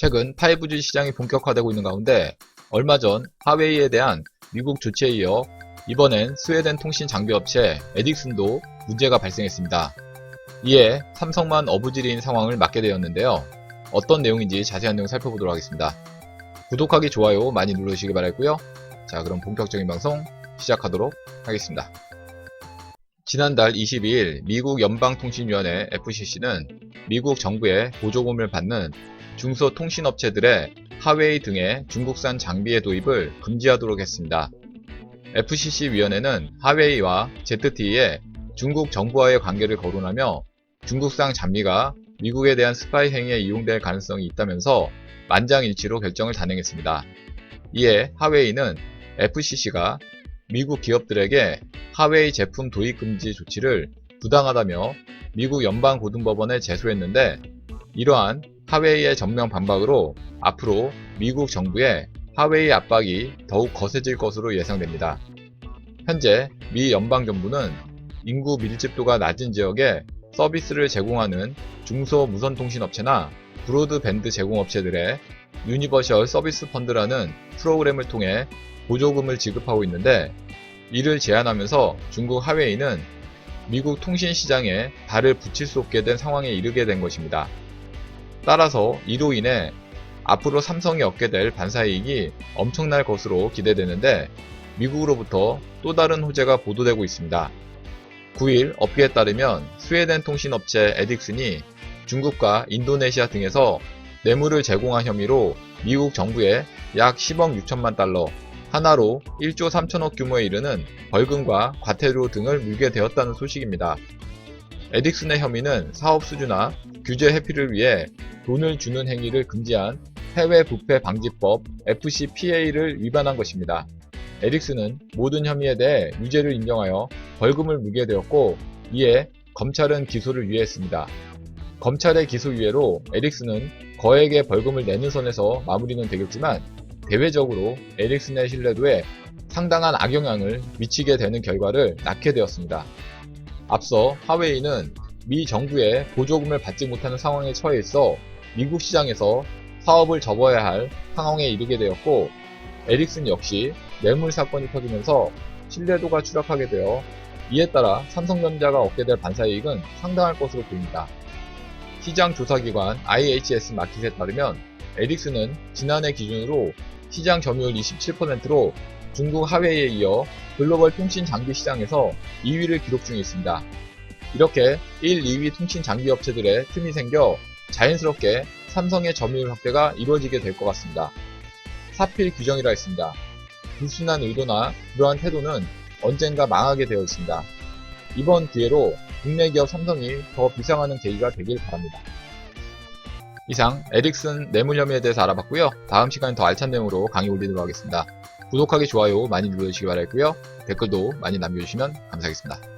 최근 5G 시장이 본격화되고 있는 가운데 얼마 전 하웨이에 대한 미국 조치에 이어 이번엔 스웨덴 통신 장비 업체 에딕슨도 문제가 발생했습니다. 이에 삼성만 어부지리인 상황을 맞게 되었는데요. 어떤 내용인지 자세한 내용 살펴보도록 하겠습니다. 구독하기, 좋아요 많이 누르시기 바라고요. 자, 그럼 본격적인 방송 시작하도록 하겠습니다. 지난달 22일 미국 연방통신위원회 FCC는 미국 정부의 보조금을 받는 중소통신업체들의 하웨이 등의 중국산 장비의 도입을 금지하도록 했습니다. FCC 위원회는 하웨이와 ZTE의 중국 정부와의 관계를 거론하며 중국산 장비가 미국에 대한 스파이 행위에 이용될 가능성이 있다면서 만장일치로 결정을 단행했습니다. 이에 하웨이는 FCC가 미국 기업들에게 하웨이 제품 도입 금지 조치를 부당하다며 미국 연방고등법원에 제소했는데 이러한 하웨이의 전면 반박으로 앞으로 미국 정부의 하웨이 압박이 더욱 거세질 것으로 예상됩니다. 현재 미 연방정부는 인구 밀집도가 낮은 지역에 서비스를 제공하는 중소 무선통신업체나 브로드밴드 제공업체들의 유니버셜 서비스 펀드라는 프로그램을 통해 보조금을 지급하고 있는데 이를 제한하면서 중국 하웨이는 미국 통신 시장에 발을 붙일 수 없게 된 상황에 이르게 된 것입니다. 따라서 이로 인해 앞으로 삼성이 얻게 될 반사이익이 엄청날 것으로 기대되는데 미국으로부터 또 다른 호재가 보도되고 있습니다. 9일 업계에 따르면 스웨덴 통신업체 에딕슨이 중국과 인도네시아 등에서 뇌물을 제공한 혐의로 미국 정부에 약 10억 6천만 달러, 하나로 1조 3천억 규모에 이르는 벌금과 과태료 등을 물게 되었다는 소식입니다. 에딕슨의 혐의는 사업 수주나 규제 회피를 위해 돈을 주는 행위를 금지한 해외 부패 방지법 FCPA를 위반한 것입니다. 에릭슨은 모든 혐의에 대해 유죄를 인정하여 벌금을 물게 되었고 이에 검찰은 기소를 유예했습니다. 검찰의 기소 유예로 에릭슨은 거액의 벌금을 내는 선에서 마무리는 되겠지만 대외적으로 에릭슨의 신뢰도에 상당한 악영향을 미치게 되는 결과를 낳게 되었습니다. 앞서 하웨이는 미 정부의 보조금을 받지 못하는 상황에 처해 있어 미국 시장에서 사업을 접어야 할 상황에 이르게 되었고 에릭슨 역시 뇌물 사건이 터지면서 신뢰도가 추락하게 되어 이에 따라 삼성전자가 얻게 될 반사이익은 상당할 것으로 보입니다. 시장 조사기관 IHS 마켓에 따르면 에릭슨은 지난해 기준으로 시장 점유율 27%로 중국 하웨이에 이어 글로벌 통신 장비 시장에서 2위를 기록 중에 있습니다. 이렇게 1, 2위 통신 장비 업체들의 틈이 생겨 자연스럽게 삼성의 점유율 확대가 이루어지게 될 것 같습니다. 사필 규정이라 했습니다. 불순한 의도나 그러한 태도는 언젠가 망하게 되어 있습니다. 이번 기회로 국내 기업 삼성이 더 비상하는 계기가 되길 바랍니다. 이상 에릭슨 뇌물 혐의에 대해서 알아봤고요. 다음 시간에 더 알찬 내용으로 강의 올리도록 하겠습니다. 구독하기, 좋아요 많이 눌러주시기 바라고요. 댓글도 많이 남겨주시면 감사하겠습니다.